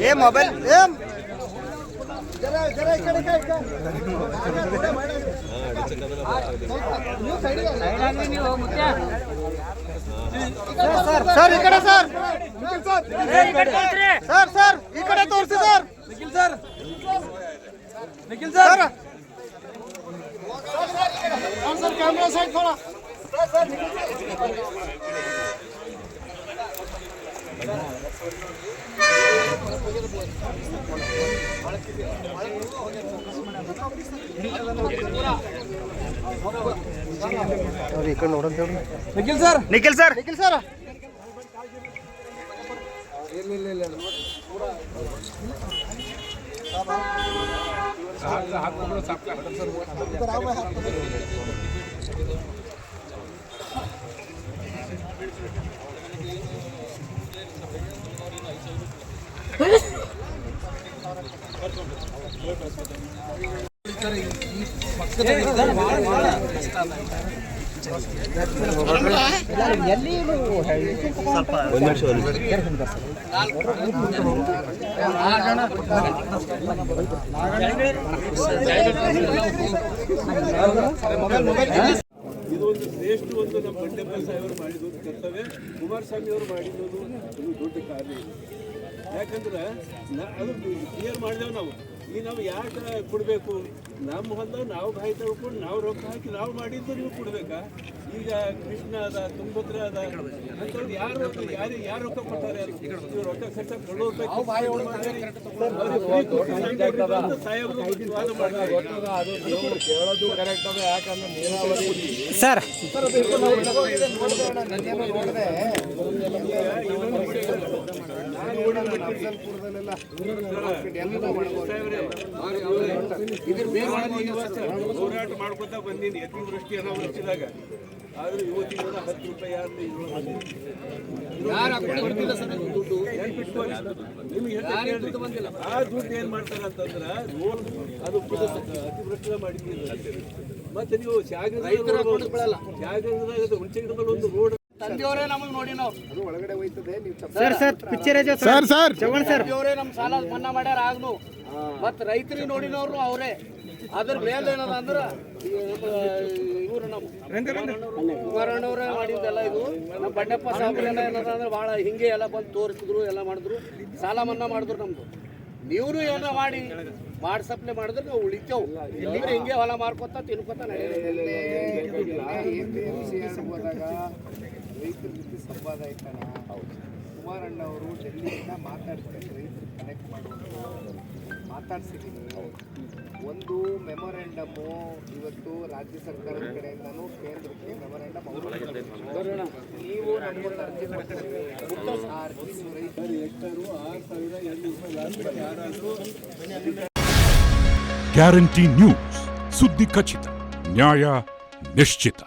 ಏ ಮೊಬೈಲ್ ಏ ಸರ್ ಈ ಕಡೆ ಸರ್ ಸರ್ ಸರ್ ಈ ಕಡೆ ತೋರಿಸಿ sir Nikhil sir Nikhil sir sir camera side ಥೋड़ा ಈ sir. Nikhil sir. Nikhil sir. Nikhil sir ಇದು ಒಂದು ಶ್ರೇಷ್ಠ ಒಂದು ನಮ್ಮ ಬಂಡೆಪ್ಪ ಸಾಹೇಬರು ಕುಮಾರಸ್ವಾಮಿ ಅವರು ಮಾಡಿದ್ದು ದೊಡ್ಡ ಕಾರ್ಯ ಯಾಕಂದ್ರೆ ಅದು ಕ್ಲಿಯರ್ ಮಾಡಿದೆವು ನಾವು. ಈ ನಾವು ಯಾಕೆ ಕೊಡಬೇಕು? ನಮ್ಮ ಹೊಲ್ದಾಗ ನಾವು ಬಾಯಿ ತಗೊಂಡು ನಾವು ರೊಕ್ಕ ಹಾಕಿ ನಾವು ಮಾಡಿದ್ದು ನೀವು ಕೊಡ್ಬೇಕಾ? ಈಗ ಕೃಷ್ಣ ಅದ ತುಂಗಭದ್ರ ಅದ ಅಂಥವ್ರು ಯಾರು ಯಾರು ಯಾರು ರೊಕ್ಕ ಕೊಡ್ತಾರೆ ಇವ್ರು ರೊಕ್ಕ ಖರ್ಚ ಸರ್ ಸಾಹೇಬರು ವಾದ ಮಾಡ್ತಾರೆ ಸರ್. ಹೋರಾಟ ಮಾಡ್ಕೊತಾ ಬಂದೀನಿ ಅತಿವೃಷ್ಟಿ ಅನಾವೃಷ್ಟಿದಾಗ ಆದ್ರೆ ಇವತ್ತಿನ ಹತ್ತು ರೂಪಾಯಿ ಯಾರು ಆ ದುಡ್ಡು ಏನ್ ಮಾಡ್ತಾರ ಅಂತಂದ್ರ ರೋಡ್ ಅದು ಅತಿವೃಷ್ಟಿ ಮಾಡಿದ್ದೀವಿ ಮತ್ತೆ ನೀವು ಜಾಗದಾಗ ಹುಣಸೆ ಗಿಡದಲ್ಲಿ ಒಂದು ರೋಡ್ ತಂದೆಯವರೇ ನಮಗೆ ನೋಡಿ ನಾವು. Sir sir picture sir sir. ಚೌಗಣ್ sir. ತಂದೆಯವರೇ ನಮ್ಮ ಸಾಲ ಮನ್ನಾ ಮಾಡ್ಯಾರ ಆಗ್ನು. ಮತ್ ರೈತರಿಗೆ ನೋಡಿನವ್ರು ಅವರೇ. ಅದ್ರ ಮೇಲೆ ಏನದ ಅಂದ್ರ ಇವರು ನಮ್ಮ ಕುಮಾರಣ್ಣವ್ರೇ ಮಾಡಿದ್ದೆಲ್ಲ ಇದು. ನಮ್ಮ ಬಂಡೆಪ್ಪ ಸಾಹೇಬ್ರೆಲ್ಲ ಏನದ ಅಂದ್ರೆ ಭಾಳ ಹಿಂಗೆ ಎಲ್ಲ ಬಂದು ತೋರಿಸಿದ್ರು ಎಲ್ಲ ಮಾಡಿದ್ರು. ಸಾಲ ಮನ್ನಾ ಮಾಡಿದ್ರು ನಮ್ದು. ನೀವು ಏನೋ ಮಾಡಿ ಮಾಡಿ ಸಪ್ಲೈ ಮಾಡಿದ್ರೆ ನಾವು ಉಳಿತೇವು. ಇಲ್ಲಂದ್ರೆ ಹಿಂಗೆ ಹೊಲ ಮಾರ್ಕೊತ ತಿನ್ಕೊತ ಹೋದಾಗ ರೈತರ ಜೊತೆ ಸಂವಾದ ಆಯ್ತಲ್ಲ ಕುಮಾರಣ್ಣ ಅವರು ಡೆಲ್ಲಿಯಿಂದ ಮಾತಾಡ್ತಾರೆ ರೈತರು ಕನೆಕ್ಟ್ ಮಾಡುವಂತ ಮಾತಾಡ್ಸಿದ್ದೀನಿ ಒಂದು ಮೆಮೊರೆಂಡಮು ಇವತ್ತು ರಾಜ್ಯ ಸರ್ಕಾರದ ಕಡೆಯಿಂದನೂ ಕೇಂದ್ರಕ್ಕೆ ಮೆಮೊರೆಂಡಮ್ ನೀವು ನಮ್ಮೊಂದು ಅರ್ಜಿ ರೂಪಾಯಿ ಗ್ಯಾರಂಟಿ ನ್ಯೂಸ್. ಸುದ್ದಿ ಖಚಿತ, ನ್ಯಾಯ ನಿಶ್ಚಿತ.